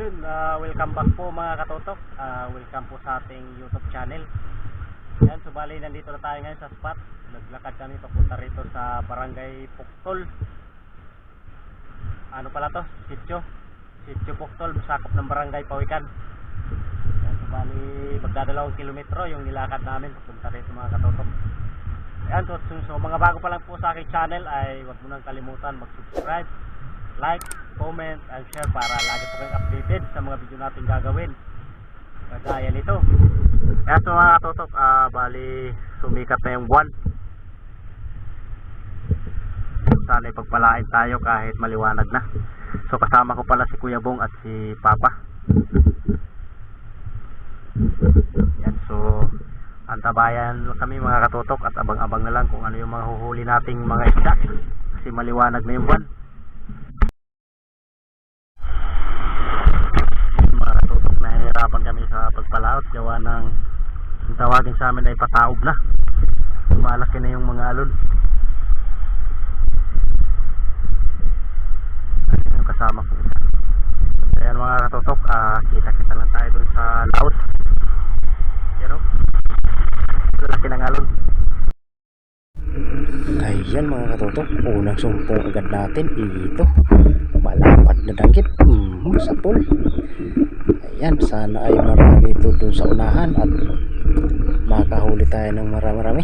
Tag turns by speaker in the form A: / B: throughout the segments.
A: Ah, welcome back po mga katotok. Ah, welcome po sa ating YouTube channel. Yan, subali nandito na tayo ngayon sa spot. Naglakad kami papunta rito sa Barangay Puktol. Ano pala to? Sityo. Sityo Puktol, sakop ng Barangay Pawikan. Yan, subali magdadalawang kilometro yung nilakad namin papunta rito mga katotok. Yan, so, so, so mga bago pa lang po sa aking channel ay huwag mo nang kalimutan mag-subscribe, like, comment, and share para lagi po kayong updated sa mga video natin gagawin. Kagaya nito. So mga katotok, ah, bali sumikat na yung buwan. Sana ipagpalain tayo kahit maliwanag na. So kasama ko pala si Kuya Bong at si Papa. Yan so antabayan kami mga katotok at abang-abang na lang kung ano yung mga huhuli nating mga isda kasi maliwanag na yung buwan. mga katutok nahihirapan kami sa pagpalaot gawa ng ang tawagin sa amin ay pataob na. Malaki na yung mga alon. Ayun yung kasama ko. Ayan mga katutok ah, kita kita lang tayo dun sa laot. Yan o lalaki ng alon.
B: Ayan mga katotok, unang sumpong agad natin ito. Malapad na dangkit mm, sa pool. Ayan, sana ay marami ito dun sa unahan at makahuli tayo ng marami-rami.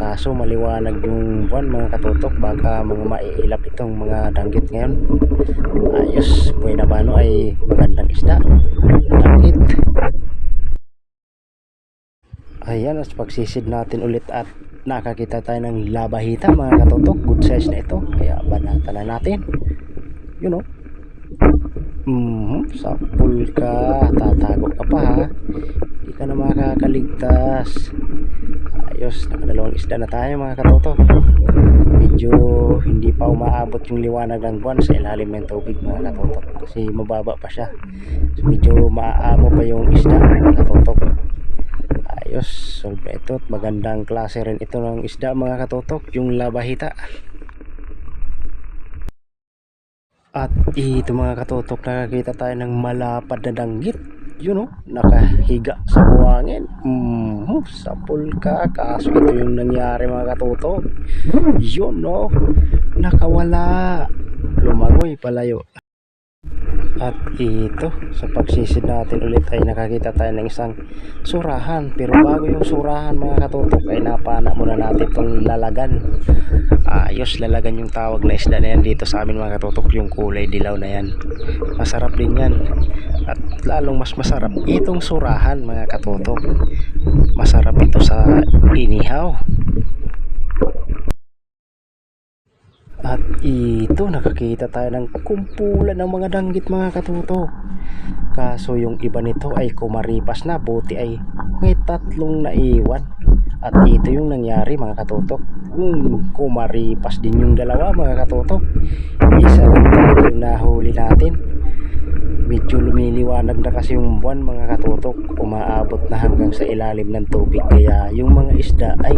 B: Kaso maliwanag yung buwan mga katotok, baka mga maiilap itong mga danggit ngayon. Ayos, buhay na bano ay magandang isda. Danggit. Ayan, at pagsisid natin ulit at nakakita tayo ng labahita mga katotok. Good size na ito. Kaya banata na natin. You know. Mm, sa pool ka, tatago ka pa ha. Ka na makakaligtas. Ayos, nakadalawang isda na tayo mga katotok. Medyo hindi pa umaabot yung liwanag ng buwan sa ilalim ng tubig mga katotok. Kasi mababa pa siya. So, medyo maaamo pa yung isda mga katotok ayos solve ito at magandang klase rin ito ng isda mga katotok yung labahita at ito mga katotok nakakita tayo ng malapad na danggit yun o nakahiga sa buwangin. Mm, sa pulka kaso ito yung nangyari mga katotok yun o nakawala. Lumangoy palayo at ito, sa pagsisid natin ulit ay nakakita tayo ng isang surahan. Pero bago yung surahan mga katutok ay napana muna natin itong lalagan. Ayos, lalagan yung tawag na isda na yan dito sa amin mga katutok. Yung kulay dilaw na yan. Masarap din yan. At lalong mas masarap itong surahan mga katutok. Masarap ito sa inihaw. At ito, nakakita tayo ng kumpulan ng mga danggit mga katuto. Kaso yung iba nito ay kumaripas na, buti ay may tatlong naiwan. At ito yung nangyari mga katutok. Um, kumaripas din yung dalawa mga katutok. Isa lang talaga yung nahuli natin. Medyo lumiliwanag na kasi yung buwan mga katutok. Umaabot na hanggang sa ilalim ng tubig. Kaya yung mga isda ay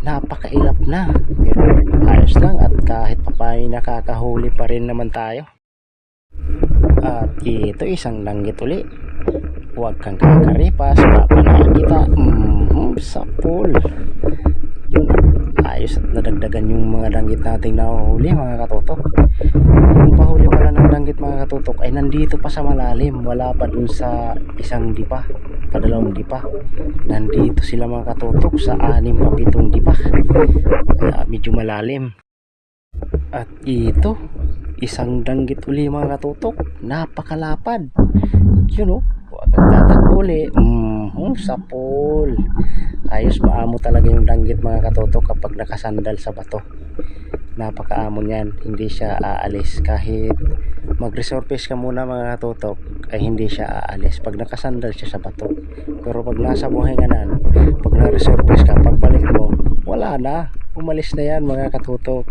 B: napakailap na. Pero ayos lang at kahit papay nakakahuli pa rin naman tayo. At ito isang langgit uli. Huwag kang kakaripas papanain kita. Mm, sa pool. Yun. Ayos at nadagdagan yung mga danggit nating nahuhuli mga katotok yung pahuli pala ng danggit mga katotok ay nandito pa sa malalim. Wala pa dun sa isang dipa padalawang dipa nandito sila mga katotok sa anim pa pitong dipa kaya medyo malalim. At ito isang danggit uli mga katotok napakalapad. Huwag kang tatakbo uli. Mm, sa pool. Ayos maamo talaga yung danggit mga katotok kapag nakasandal sa bato. Napakaamo niyan hindi siya aalis kahit mag resurface ka muna mga katotok ay hindi siya aalis. Pag nakasandal siya sa bato. Pero pag nasa buhinganan pag na resurface ka pagbalik mo wala na. Umalis na yan mga katutok.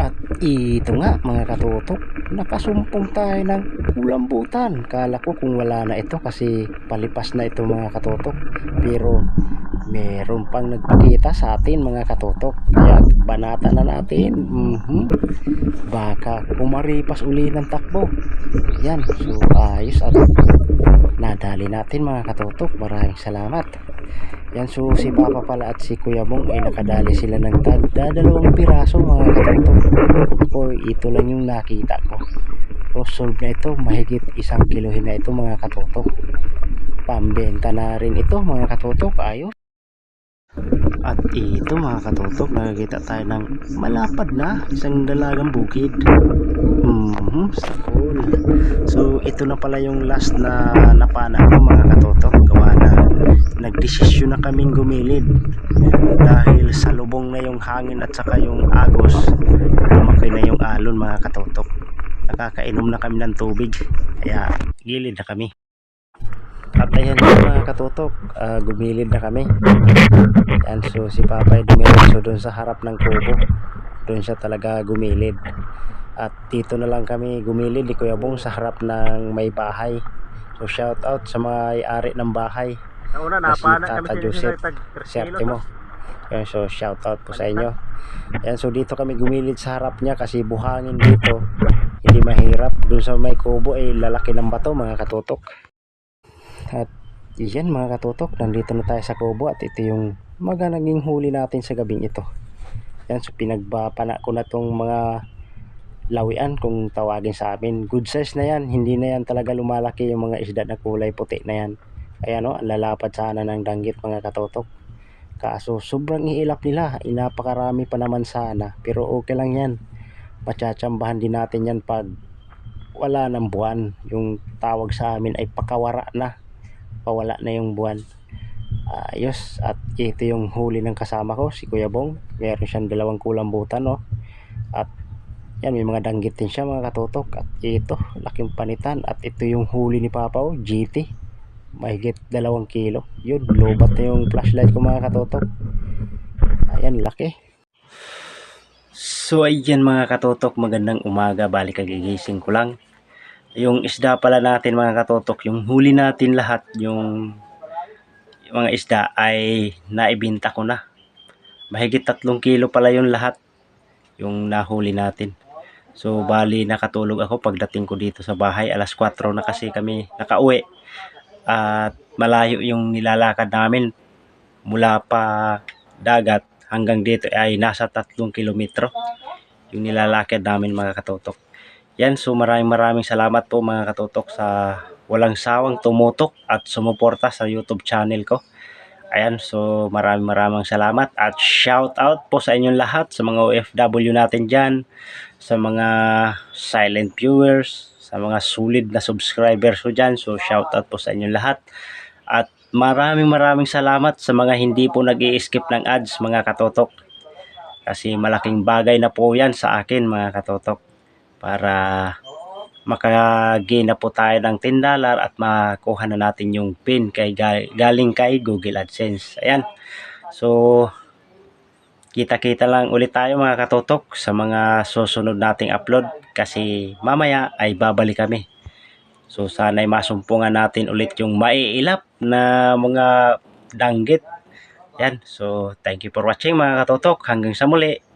B: At ito nga mga katutok nakasumpong tayo ng kulambutan kala ko kung wala na ito kasi palipas na ito mga katutok. Pero meron pang nagpakita sa atin mga katutok. Kaya banata na natin. Mhm. baka kumaripas uli ng takbo. Yan. So ayos at nadali natin mga katutok. Maraming salamat. Yan. So si Papa pala at si Kuya Bong ay nakadali sila ng tag dalawang piraso mga katutok. Ako ito lang yung nakita ko. So solve na ito. Mahigit isang kilohin na ito mga katutok. Pambenta na rin ito mga katutok. Ayos at ito mga katutok nakakita tayo ng malapad na isang dalagang bukid. Mhm, sa pool. So ito na pala yung last na napana ko mga katotok gawa na nagdesisyon na kaming gumilid. Dahil sa lubong na yung hangin at saka yung agos lumaki na yung alon mga katotok nakakainom na kami ng tubig. Kaya gilid na kami at ayan yun, mga katotok ah, gumilid na kami. Yan so si Papay dumiretso doon sa harap ng kubo. Doon siya talaga gumilid. At dito na lang kami gumilid ni Kuya Bong sa harap ng may bahay. So shout out sa mga ari ng bahay.
A: Nauna,
B: Kasi
A: napana
B: Tata Joseph, Swerte mo. Yan, so shout out po sa inyo. Yan so dito kami gumilid sa harap niya kasi buhangin dito. Hindi mahirap. Doon sa may kubo ay lalaki ng bato mga katutok at yan mga katutok nandito na tayo sa kubo at ito yung mga naging huli natin sa gabing ito. Yan so pinagbapana ko na tong mga lawian kung tawagin sa amin. Good size na yan hindi na yan talaga lumalaki yung mga isda na kulay puti na yan. Kaya no ang lalapad sana ng danggit mga katotok kaso sobrang iilap nila inapakarami pa naman sana pero okay lang yan. Patsatsambahan din natin yan pag wala ng buwan. Yung tawag sa amin ay pakawara na pawala na yung buwan ayos at ito yung huli ng kasama ko si Kuya Bong meron siyang dalawang kulambutan no at yan, may mga danggit din siya mga katotok. At ito, laking panitan. At ito yung huli ni Papa oh, GT. Mahigit dalawang kilo. Yun, lobat na yung flashlight ko mga katotok. Ayan, laki. So ayan mga katotok, magandang umaga. Balik kagigising ko lang. Yung isda pala natin mga katotok, yung huli natin lahat, yung, yung mga isda ay naibinta ko na. Mahigit tatlong kilo pala yung lahat yung nahuli natin. So bali nakatulog ako pagdating ko dito sa bahay alas 4 na kasi kami nakauwi. At malayo yung nilalakad namin mula pa dagat hanggang dito ay nasa 3 kilometro yung nilalakad namin mga katotok. Yan so maraming maraming salamat po mga katotok sa walang sawang tumutok at sumuporta sa YouTube channel ko. Ayan, so maraming maraming salamat at shout out po sa inyong lahat sa mga OFW natin dyan, sa mga silent viewers, sa mga sulit na subscribers ko dyan. So shout out po sa inyong lahat. At maraming maraming salamat sa mga hindi po nag skip ng ads mga katotok. Kasi malaking bagay na po yan sa akin mga katotok. Para makagain na po tayo ng 10 dollar at makuha na natin yung pin kay galing kay Google AdSense. Ayan. So kita-kita lang ulit tayo mga katotok sa mga susunod nating upload kasi mamaya ay babalik kami. So sana'y masumpungan natin ulit yung maiilap na mga danggit. Yan. So thank you for watching mga katotok. Hanggang sa muli.